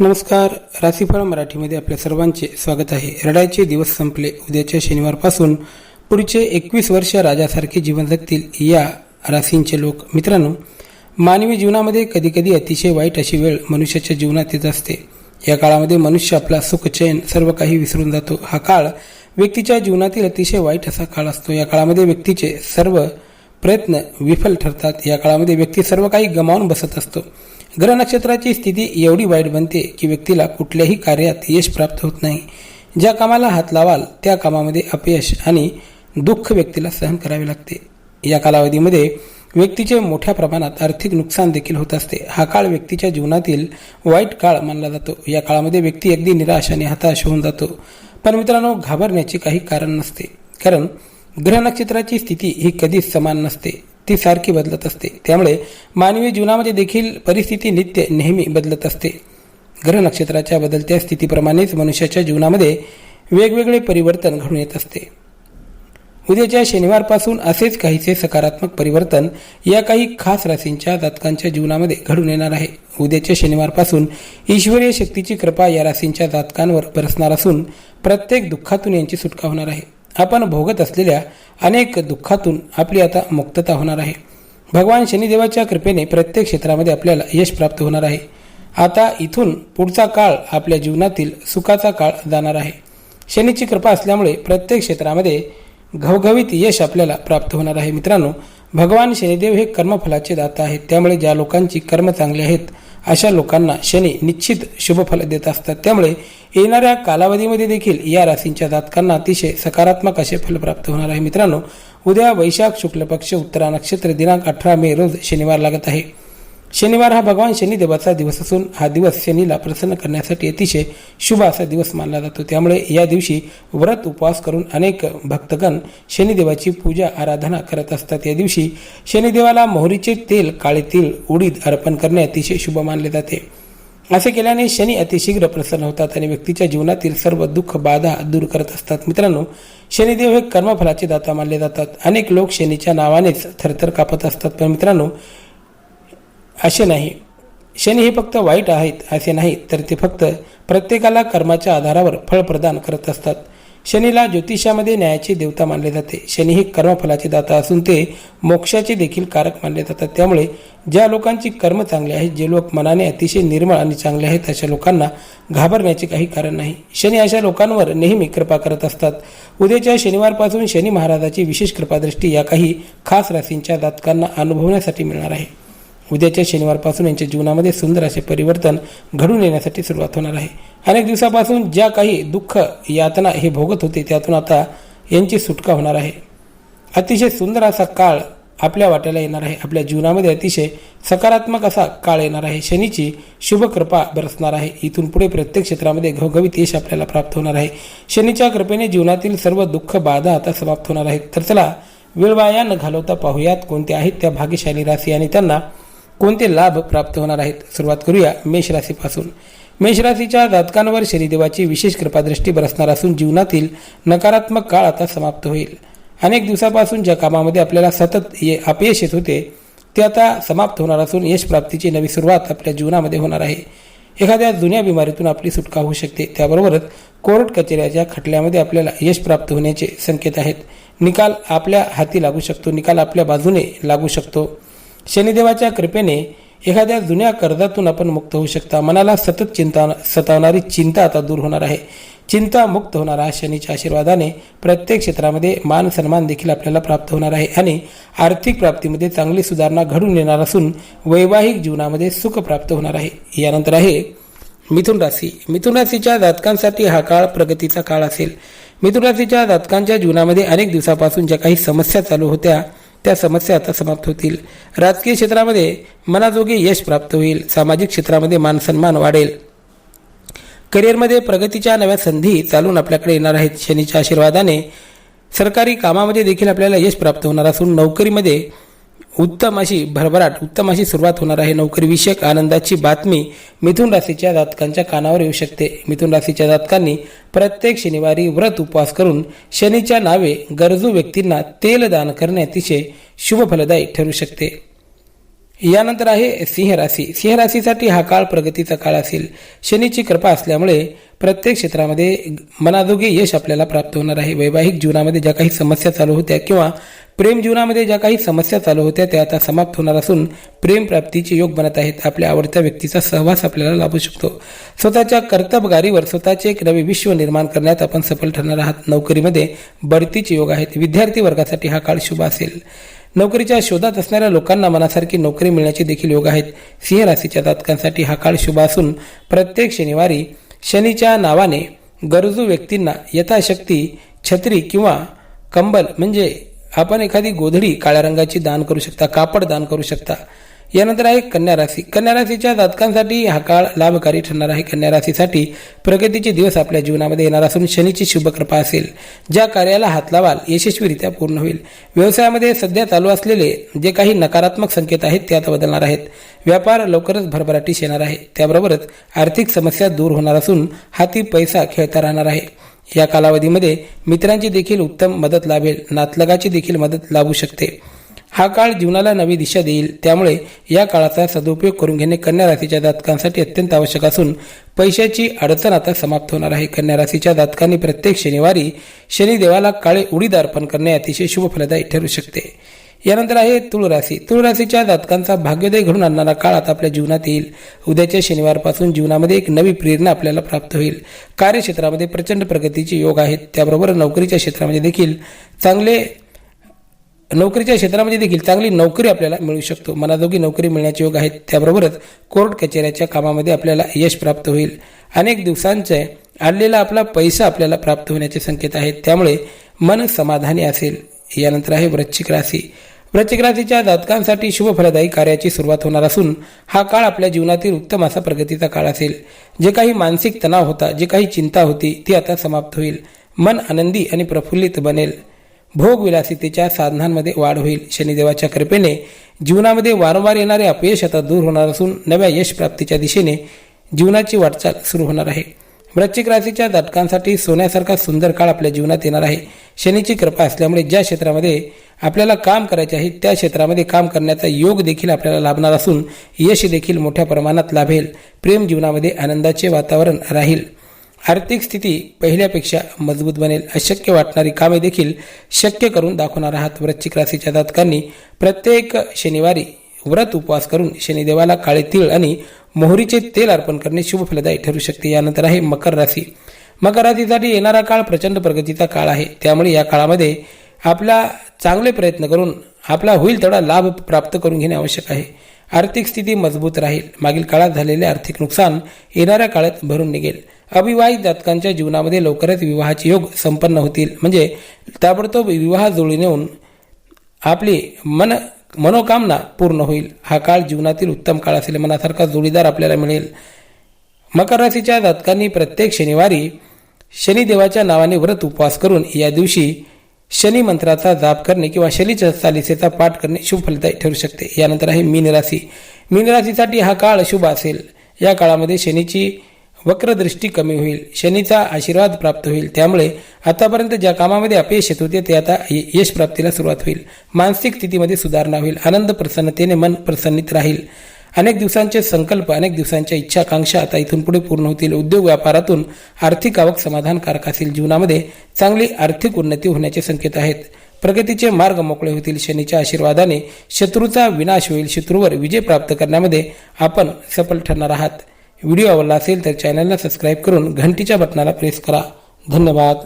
नमस्कार राशीफळ मराठीमध्ये आपल्या सर्वांचे स्वागत आहे. रडायचे दिवस संपले. उद्याच्या शनिवारपासून पुढचे एकवीस वर्ष राजासारखे जीवन जगतील या राशींचे लोक. मित्रांनो मानवी जीवनामध्ये कधीकधी अतिशय वाईट अशी वेळ मनुष्याच्या जीवनात येत असते. या काळामध्ये मनुष्य आपला सुख चैन सर्व काही विसरून जातो. हा काळ व्यक्तीच्या जीवनातील अतिशय वाईट असा काळ असतो. या काळामध्ये व्यक्तीचे सर्व प्रयत्न विफल ठरतात. या काळामध्ये व्यक्ती सर्व काही गमावून बसत असतो. ग्रह नक्षत्राची स्थिती एवढी वाईट बनते की व्यक्तीला कुठल्याही कार्यात यश प्राप्त होत नाही. ज्या कामाला हात लावाल त्या कामामध्ये अपयश आणि दुःख व्यक्तीला सहन करावे लागते. या कालावधीमध्ये व्यक्तीचे मोठ्या प्रमाणात आर्थिक नुकसान देखील होत असते. हा काळ व्यक्तीच्या जीवनातील वाईट काळ मानला जातो. या काळामध्ये व्यक्ती अगदी निराश आणि हताश होऊन जातो. पण मित्रांनो घाबरण्याचे काही कारण नसते. कारण ग्रह नक्षत्राची स्थिती ही कधीच समान नसते. ती सारखी बदलत असते. त्यामुळे मानवी जीवनामध्ये देखील परिस्थिती नित्य नेहमी बदलत असते. ग्रह नक्षत्राच्या बदलत्या स्थितीप्रमाणेच मनुष्याच्या जीवनामध्ये वेगवेगळे परिवर्तन घडून येत असते. उद्याच्या शनिवारपासून असेच काहीसे सकारात्मक परिवर्तन या काही खास राशींच्या जातकांच्या जीवनामध्ये घडून येणार आहे. उद्याच्या शनिवारपासून ईश्वरीय शक्तीची कृपा या राशींच्या जातकांवर बरसणार असून प्रत्येक दुःखातून यांची सुटका होणार आहे. आपण भोगत असलेल्या अनेक दुःखातून आपली आता मुक्तता होणार आहे. भगवान शनिदेवाच्या कृपेने प्रत्येक क्षेत्रामध्ये आपल्याला यश प्राप्त होणार आहे. आता इथून पुढचा काळ आपल्या जीवनातील सुखाचा काळ जाणार आहे. शनीची कृपा असल्यामुळे प्रत्येक क्षेत्रामध्ये घवघवीत यश आपल्याला प्राप्त होणार आहे. मित्रांनो भगवान शनिदेव हे कर्मफलाचे दाता आहेत. त्यामुळे ज्या लोकांची कर्म चांगली आहेत अशा लोकांना शनी निश्चित शुभफल देत असतात. त्यामुळे येणाऱ्या कालावधीमध्ये देखील या राशींच्या जातकांना अतिशय सकारात्मक असे फल प्राप्त होणार आहे. मित्रांनो उद्या वैशाख शुक्ल पक्ष उत्तरा नक्षत्र दिनांक अठरा मे रोज शनिवार लागत आहे. शनिवार हा भगवान शनिदेवाचा दिवस असून हा दिवस शनीला प्रसन्न करण्यासाठी अतिशय शुभ असा दिवस मानला जातो. त्यामुळे या दिवशी व्रत उपवास करून अनेक भक्तगण शनिदेवाची पूजा आराधना करत असतात. या दिवशी शनिदेवाला मोहरीचे तेल काळे तीळ उडीद अर्पण करणे अतिशय शुभ मानले जाते. असे केल्याने शनी अतिशीघ्र प्रसन्न होतात आणि व्यक्तीच्या जीवनातील सर्व दुःख बाधा दूर करत असतात. मित्रांनो शनिदेव हे कर्मफलाचे दाता मानले जातात. अनेक लोक शनीच्या नावानेच थरथर कापत असतात. पण मित्रांनो असे नाही. शनी हे फक्त वाईट आहेत असे नाही तर ते फक्त प्रत्येकाला कर्माच्या आधारावर फळ प्रदान करत असतात. शनीला ज्योतिषामध्ये न्यायाची देवता मानले जाते. शनी हे कर्मफलाचे दाता असून ते मोक्षाचे देखील कारक मानले जातात. त्यामुळे ज्या लोकांची कर्म चांगले आहेत जे लोक मनाने अतिशय निर्मळ आणि चांगले आहेत अशा लोकांना घाबरण्याचे काही कारण नाही. शनी अशा लोकांवर नेहमी कृपा करत असतात. उद्याच्या शनिवारपासून शनी महाराजाची विशेष कृपादृष्टी या काही खास राशींच्या जातकांना अनुभवण्यासाठी मिळणार आहे. उद्याच्या शनिवारपासून यांच्या जीवनामध्ये सुंदर असे परिवर्तन घडून येण्यासाठी सुरुवात होणार आहे. अनेक दिवसापासून ज्या काही दुःख यातना हे भोगत होते त्यातून आता यांची सुटका होणार आहे. अतिशय सुंदर असा काळ आपल्या वाट्याला येणार आहे. आपल्या जीवनामध्ये अतिशय सकारात्मक असा काळ येणार आहे. शनीची शुभ कृपा बरसणार आहे. इथून पुढे प्रत्येक क्षेत्रामध्ये घवघवीत यश आपल्याला प्राप्त होणार आहे. शनीच्या कृपेने जीवनातील सर्व दुःख बाधा आता समाप्त होणार आहेत. तर चला वेळ वाया न घालवता पाहूयात कोणत्या आहेत त्या भाग्यशाली राशी आणि त्यांना कोणते लाभ प्राप्त होणार आहेत? सुरुवात करूया मेष राशीपासून. मेष राशीच्या जातकांवर शनिदेवाची विशेष कृपादृष्टी बरसणार असून जीवनातील नकारात्मक काळ आता समाप्त होईल. अनेक दिवसापासून ज्या कामामध्ये आपल्याला सतत ये अपयश येत होते ते आता समाप्त होणार असून यशप्राप्तीची नवी सुरुवात आपल्या जीवनामध्ये होणार आहे. एखाद्या जुन्या बिमारीतून आपली सुटका होऊ शकते. त्याबरोबरच कोर्ट कचेऱ्याच्या खटल्यामध्ये आपल्याला यश प्राप्त होण्याचे संकेत आहेत. निकाल आपल्या हाती लागू शकतो. निकाल आपल्या बाजूने लागू शकतो. शनिदेवाच्या कृपेने एखाद्या जुन्या कर्जातून आपण मुक्त होऊ शकता. मनाला सतत चिंता सतावणारी चिंता आता दूर होणार आहे. चिंता मुक्त होणारा शनीच्या आशीर्वादाने प्रत्येक क्षेत्रामध्ये मान सन्मान देखील आपल्याला प्राप्त होणार आहे आणि आर्थिक प्राप्तीमध्ये चांगली सुधारणा घडून येणार असून वैवाहिक जीवनामध्ये सुख प्राप्त होणार आहे. यानंतर आहे मिथुन राशी. मिथुन राशीच्या जातकांसाठी हा काळ प्रगतीचा काळ असेल. मिथुन राशीच्या जातकांच्या जीवनामध्ये अनेक दिवसापासून ज्या काही समस्या चालू होत्या त्या समस्या आता समाप्त होतील. राजकीय क्षेत्रामध्ये मनाजोगे यश प्राप्त होईल. सामाजिक क्षेत्रामध्ये मानसन्मान वाढेल. करिअरमध्ये प्रगतीच्या नव्या संधी चालून आपल्याकडे येणार आहेत. शनीच्या आशीर्वादाने सरकारी कामामध्ये देखील आपल्याला यश प्राप्त होणार असून नोकरीमध्ये उत्तम अशी भरभराट उत्तम अशी सुरुवात होणार आहे. नोकरीविषयक आनंदाची बातमी मिथुन राशीच्या जातकांच्या कानावर येऊ शकते. मिथुन राशीच्या जातकांनी प्रत्येक शनिवारी व्रत उपवास करून शनीच्या नावे गरजू व्यक्तींना तेल दान करणे अतिशय शुभ फलदायी ठरू शकते. यानंतर आहे सिंह राशी. सिंह राशीसाठी हा काळ प्रगतीचा काळ असेल. शनीची कृपा असल्यामुळे प्रत्येक क्षेत्रामध्ये मनाजोगे यश आपल्याला प्राप्त होणार आहे. वैवाहिक जीवनामध्ये ज्या काही समस्या चालू होत्या किंवा प्रेम जीवनामध्ये ज्या काही समस्या चालू होत्या त्या आता समाप्त होणार असून प्रेम प्राप्तीचे योग बनत आहेत. आपल्या आवडत्या व्यक्तीचा सहवास आपल्याला लाभू शकतो. स्वतःच्या कर्तबगारीवर स्वतःचे एक नवे विश्व निर्माण करण्यात आपण सफल ठरणार आहात. नोकरीमध्ये बढतीचे योग आहेत. विद्यार्थी वर्गासाठी हा काळ शुभ असेल. नोकरीच्या शोधात असणाऱ्या लोकांना मनासारखी नोकरी मिळण्याचे देखील योग आहेत. सिंह राशीच्या जातकांसाठी हा काळ शुभ असून प्रत्येक शनिवारी शनीच्या नावाने गरजू व्यक्तींना यथाशक्ती छत्री किंवा कंबल म्हणजे आपण एखादी गोधडी काळ्या रंगाची दान करू शकता कापड दान करू शकता. यानंतर आहे कन्या राशी. कन्या राशीच्या जातकांसाठी हा काळ लाभकारी ठरणार आहे. कन्या राशीसाठी प्रगतीचे दिवस आपल्या जीवनामध्ये येणार असून शनीची शुभकृपा असेल ज्या कार्याला हात लावाल यशस्वीरित्या पूर्ण होईल. व्यवसायामध्ये सध्या चालू असलेले जे काही नकारात्मक संकेत आहेत ते आता बदलणार आहेत. व्यापार लवकरच भरभराटीस येणार आहे. त्याबरोबरच आर्थिक समस्या दूर होणार असून हाती पैसा खेळता राहणार आहे. या कालावधीमध्ये मित्रांची देखील उत्तम मदत लाभेल नातलगाची देखील मदत लाभू शकते. हा काळ जीवनाला नवी दिशा देईल त्यामुळे या काळाचा सदुपयोग करून घेणे कन्या राशीच्या जातकांसाठी अत्यंत आवश्यक असून पैशाची अडचण आता समाप्त होणार आहे. कन्या राशीच्या जातकांनी प्रत्येक शनिवारी शनिदेवाला काळे उडीद अर्पण करणे अतिशय शुभ फलदायी ठरू शकते. यानंतर आहे तुळ राशी तुळ राशीच्या जातकांचा भाग्योदय घडून आणणारा काळ आता आपल्या जीवनात येईल. उद्याच्या शनिवारपासून जीवनामध्ये एक नवी प्रेरणा आपल्याला प्राप्त होईल. कार्यक्षेत्रामध्ये प्रचंड प्रगतीचे योग आहेत. त्याबरोबर नोकरीच्या क्षेत्रामध्ये देखील चांगले नोकरीच्या क्षेत्रामध्ये देखील चांगली नोकरी आपल्याला मिळू शकतो. मनाजोगी नोकरी मिळण्याचे योग आहेत. त्याबरोबरच कोर्ट कचेऱ्याच्या कामामध्ये आपल्याला यश प्राप्त होईल. अनेक दिवसांचे आणलेला आपला पैसा आपल्याला प्राप्त होण्याचे संकेत आहेत. त्यामुळे मन समाधानी असेल. यानंतर आहे वृश्चिक राशी. वृश्चिक राशीच्या जातकांसाठी शुभफलदायी कार्याची सुरुवात होणार असून हा काळ आपल्या जीवनातील उत्तम असा प्रगतीचा काळ असेल. जे काही मानसिक तणाव होता जे काही चिंता होती ती आता समाप्त होईल. मन आनंदी आणि प्रफुल्लित बनेल. भोगविलासितेच्या साधनांमध्ये वाढ होईल. शनिदेवाच्या कृपेने जीवनामध्ये वारंवार येणारे अपयश आता दूर होणार असून नव्या यश प्राप्तीच्या दिशेने जीवनाची वाटचाल सुरू होणार आहे. वृश्चिक राशीच्या जातकांसाठी सोन्यासारखा सुंदर काळ आपल्या जीवनात येणार आहे. शनीची कृपा असल्यामुळे ज्या क्षेत्रामध्ये आपल्याला काम करायचे आहे त्या क्षेत्रामध्ये काम करण्याचा योग देखील आपल्याला लाभणार असून यश देखील मोठ्या प्रमाणात लाभेल. प्रेम जीवनामध्ये आनंदाचे वातावरण राहील. आर्थिक स्थिती पहिल्यापेक्षा मजबूत बनेल. अशक्य वाटणारी कामे देखील शक्य करून दाखवणार आहात वृश्चिक राशीच्या जातकांनी प्रत्येक शनिवारी व्रत उपवास करून शनिदेवाला काळे तीळ आणि मोहरीचे तेल अर्पण करणे शुभ फलदायी ठरू शकते. यानंतर आहे मकर राशी. मकर राशीसाठी येणारा काळ प्रचंड प्रगतीचा काळ आहे. त्यामुळे या काळामध्ये आपला चांगले प्रयत्न करून आपला होईल तेवढा लाभ प्राप्त करून घेणे आवश्यक आहे. आर्थिक स्थिती मजबूत राहील. मागील काळात झालेले आर्थिक नुकसान येणाऱ्या काळात भरून निघेल. अविवाहित जातकांच्या जीवनामध्ये लवकरच विवाहाचे योग संपन्न होतील. म्हणजे ताबडतोब विवाह जुळी नेऊन आपली मन मनोकामना पूर्ण होईल. हा काळ जीवनातील उत्तम काळ असेल. मनासारखा जोडीदार आपल्याला मिळेल. मकर राशीच्या जातकांनी प्रत्येक शनिवारी शनिदेवाच्या नावाने व्रत उपवास करून या दिवशी शनी मंत्राचा जाप करणे किंवा शनीच्या चालिसेचा पाठ करणे शुभ फलदायी ठरू शकते. यानंतर आहे मीन राशी. मीन राशीसाठी हा काळ शुभ असेल. या काळामध्ये शनीची वक्रदृष्टी कमी होईल शनीचा आशीर्वाद प्राप्त होईल. त्यामुळे आतापर्यंत ज्या कामामध्ये अपयश येत होते ते आता य- यश प्राप्तीला सुरुवात होईल. मानसिक स्थितीमध्ये सुधारणा होईल. आनंद प्रसन्नतेने मन प्रसन्नित राहील. अनेक दिवसांचे संकल्प अनेक दिवसांच्या इच्छाकांक्षा आता इथून पुढे पूर्ण होतील. उद्योग व्यापारातून आर्थिक आवक समाधानकारक असेल. जीवनामध्ये चांगली आर्थिक उन्नती होण्याचे संकेत आहेत. प्रगतीचे मार्ग मोकळे होतील. शनीच्या आशीर्वादाने शत्रूचा विनाश होईल. शत्रूवर विजय प्राप्त करण्यामध्ये आपण सफल ठरणार आहात. व्हिडिओ आवडला असेल तर चॅनलला सबस्क्राईब करून घंटीच्या बटनाला प्रेस करा. धन्यवाद.